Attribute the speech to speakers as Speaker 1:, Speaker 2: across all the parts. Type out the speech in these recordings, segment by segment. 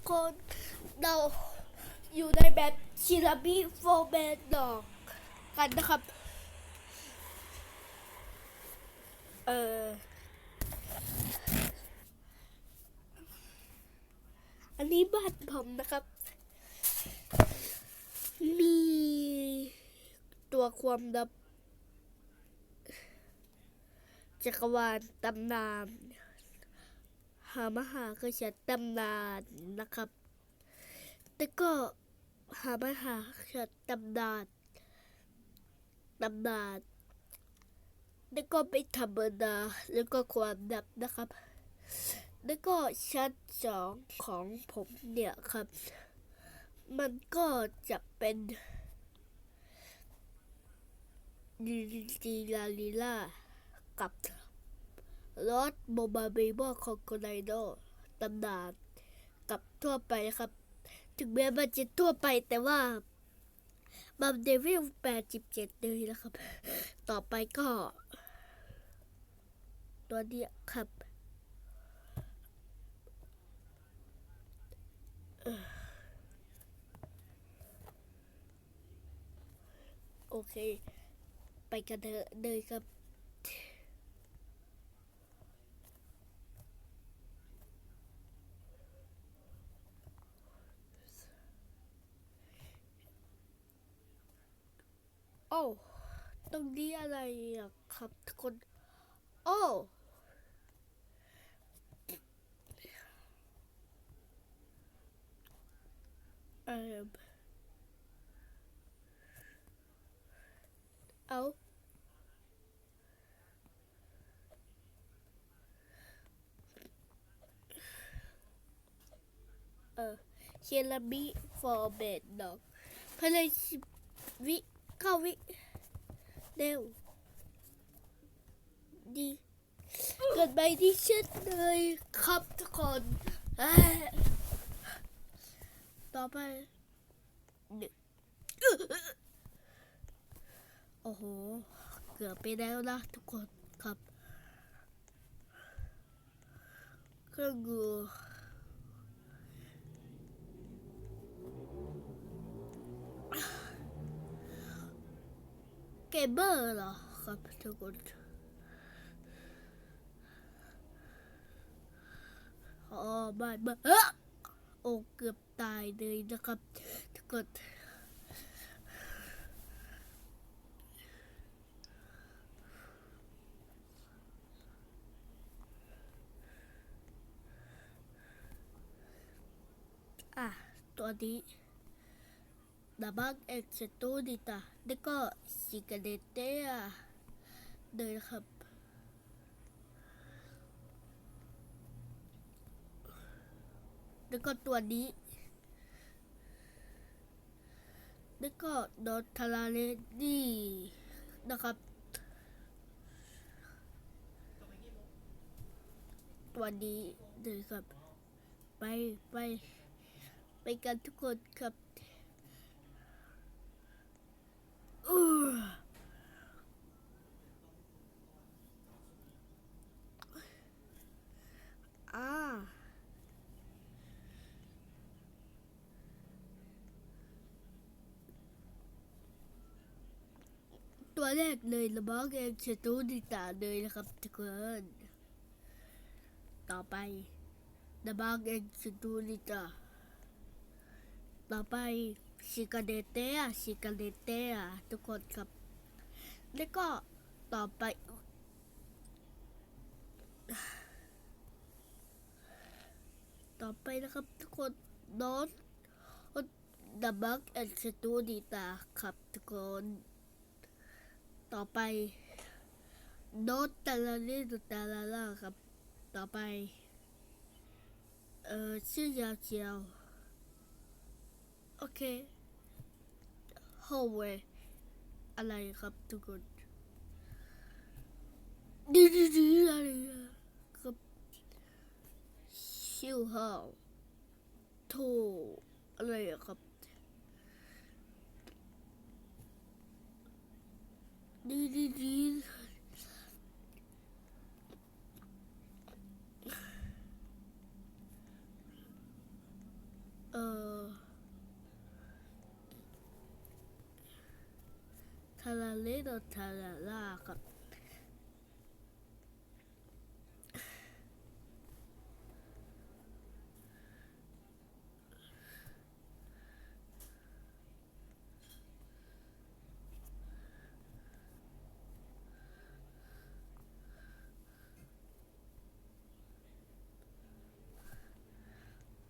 Speaker 1: กคนเราอยู่ในแบบชิรามิโฟเบนดอกกันนะครับ เอออันนี้บ้านผมนะครับ มีตัวความลับจักรวาลตำนาน หามหากษัตริย์ตำนานนะครับ แต่ก็หามหากษัตริย์ตำนานตำนานแล้วก็ไม่ธรรมดาแล้วก็ความดับนะครับ แล้วก็ชั้นสองของผมเนี่ยครับ มันก็จะเป็นลีลีลาลีลากับ รถโมบายเบเบอร์คอนโกไนโดตำนานกับทั่วไปนะครับ ถึงแม้มันจะทั่วไปแต่ว่าบัมเดวิล87เลยนะครับ ต่อไปก็ ตัวนี้ครับโอเค ไปกันเถอะเลยครับ โอ้ตรงนี้อะไรอะครับทุกคน โอ้เอ่อเอาเออเชลาบิฟอร์เบดดอกภายในสิบวิ เก้าวิเร็วดีเกิดไปที่เช่นเลยครับทุกคนต่อไปโอ้โห เกือบไปแล้วนะทุกคนครับเครื่องมื เกมเบอร์เหรอครับทุกคนอ๋อไม่ไม่เออโอ้เกือบตายเลยนะครับทุกคนอะตัวนี้ Dabang et Setudita แล้วก็ซิกเดเตียเลยนะครับ แล้วก็ตัวนี้ แล้วก็ดอททาราเลดี้นะครับ ตัวนี้เลยครับ ไปไปไปกันทุกคนครับ อู้อ่า ตัวแรกเลยละบ้องเองเชตูดิตาเลยนะครับทุกคนต่อไปละบ้องเองเชตูดิตาต่อไป ชิกาเดเตะชิกาเดเตะทุกคนครับ แล้วก็ต่อไป ต่อไปนะครับทุกคนโน้ตดับบักแอนสตูดีตาครับทุกคน ต่อไปโน้ตตาลาลีดูตาลาล่าครับ ต่อไป เอ่อ ชื่อยาวเจียว โอเค โฮเวอะไรครับทุกคนดีดีดีอะไรอะครับ ชิวฮาวโทอะไรครับดีดีดีาราเลโดทาราล่าครับ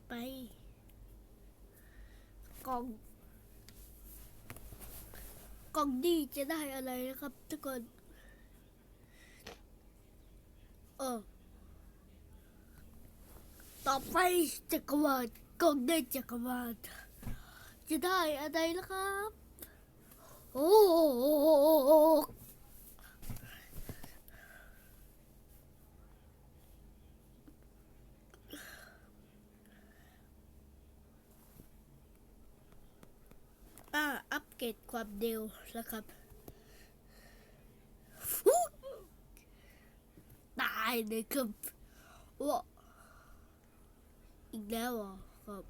Speaker 1: ไปกอง กล่องดีจะได้อะไรนะครับทุกคนเออต่อไปจักรวาลกล่องได้จักรวาลจะได้อะไรนะครับ โอ้โหอ่า อัป เกรดความเร็วแล้วครับตายเลยครับว้าอีกแล้วเหรอครับ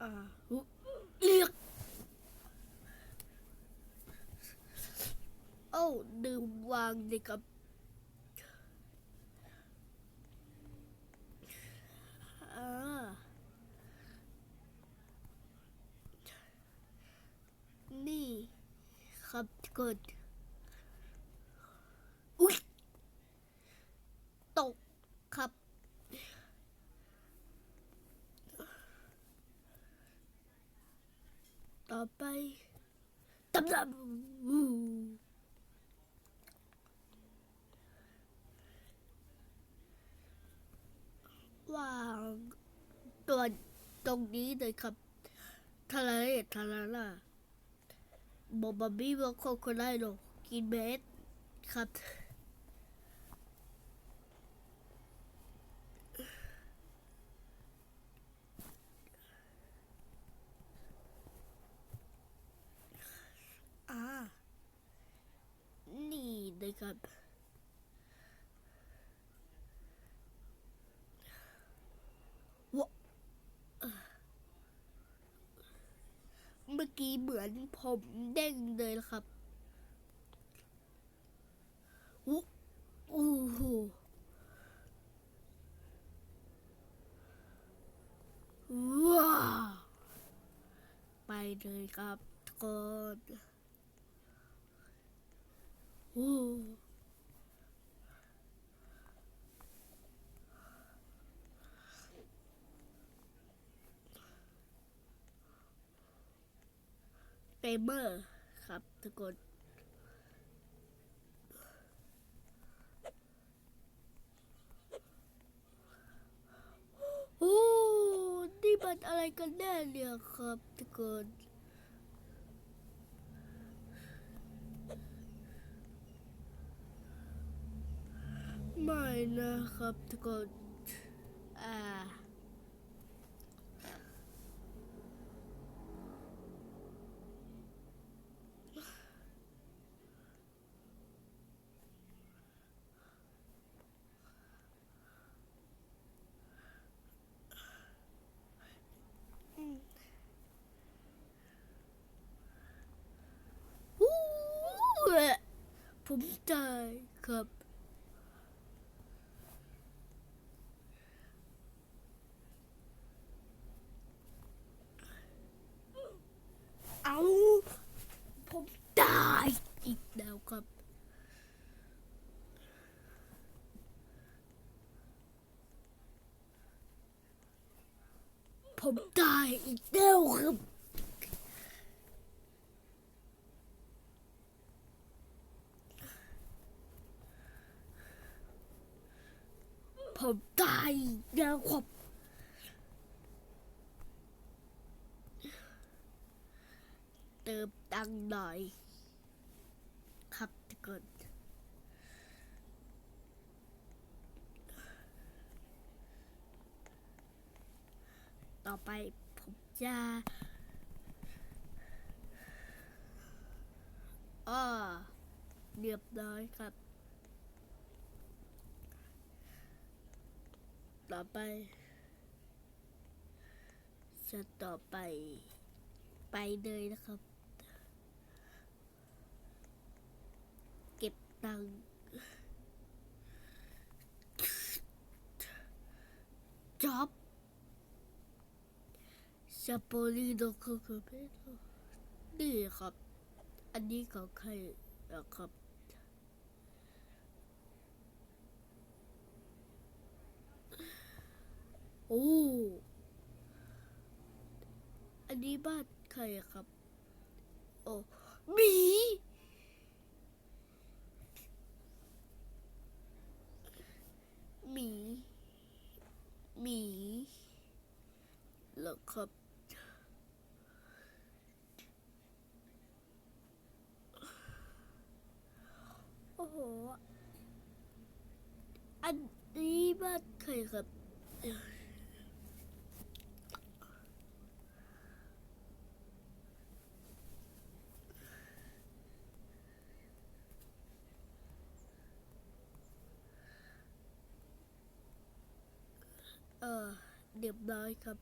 Speaker 1: อ่าเอียกเอ้าดื่มวางเลยครับ อ่า นี่ครับ กดอุ้ยตกครับ ต่อไปตำรับวางตัวตรงนี้เลยครับทะเลทะเลล่ะ บอบะบี้ว่าโคโคได้หรอกกินเบสครับอ่านี่นะครับ วะเอ่อเมื่อ กี้เหมือนผมเด้งเลยครับอู้หูว้าไปเลยครับทุกคนโอ้ เมอร์ครับทุกคนโอ้นี่มันอะไรกันแน่เนี่ยครับทุกคนไม่นะครับทุกคน อ่า ฮู้ ผมตายครับ เอาผมตายอีกแล้วครับผมตายอีกแล้วครับ ผมตา ยอีกแล้วครับเติมตังหน่อย ครับทุกคนต่อไปผมจะอ้อเรียบร้อยครับ ต่อไปสเต็ปต่อไปไปเลยนะครับ เก็บตังค์จ็อบซาโปลีโดคุคุเปโนี่ครับ อันนี้ของใครนะครับ โอ้ อันนี้บ้านใครครับ โอ้หมีหมีหมีเหรอครับโอ้โห อันนี้บ้านใครครับ เออเรียบร้อยครับ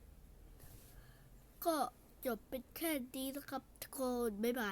Speaker 1: ก็จบเป็นแค่นี้นะครับทุกคนบ๊ายบาย